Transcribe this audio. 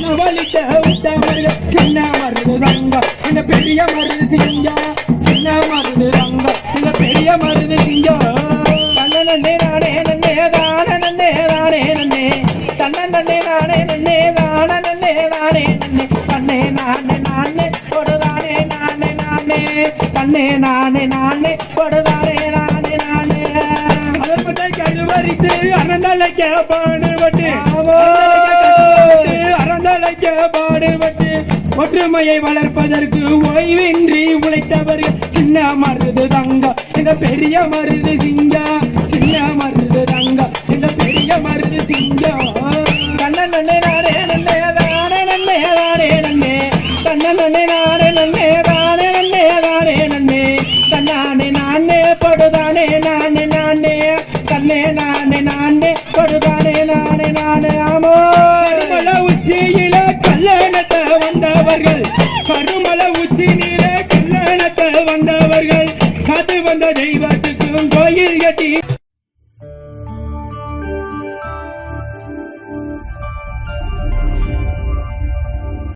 உணவளிக்க விட்டவர்கள் சின்ன மருது ரங்க இந்த பெரிய மருது சிங்க சின்ன மருது ரங்க இந்த பெரிய மருது சிங்க. தன்ன நன்னே நானே நன்னே தான நன்னே தானே நன்னே. தன்ன நன்னே நானே நன்னே தான நன்னே தானே நன்னே. தன்னே நானே நானே கொடுதானே நானே நானே. தன்னே நானே நானே நானே நானே. கழுவரித்து பாடுபட்டு ஒற்றுமையை வளர்ப்பதற்கு ஓய்வின்றி உழைத்தவர்கள் சின்ன மருது தங்க எங்க பெரிய மருது சிங்க. சின்ன மருது தங்க எங்க பெரிய மருது சிங்க. கண்ண நன்னே நானே நன்னே தானே நன்னே தானே நன்னே. கண்ண நன்னே நானே நன்னே தானே நன்னே தானே நன்னே. தன்னானே நானே படுதானே நானே நானே. தன்னே நானே நானே படுதானே நானே நானே. ஆமோ கருமல உச்சி நீரே கல்யாணத்தை வந்தவர்கள். காத்து வந்த தெய்வத்துக்கும் கோயில் கட்டி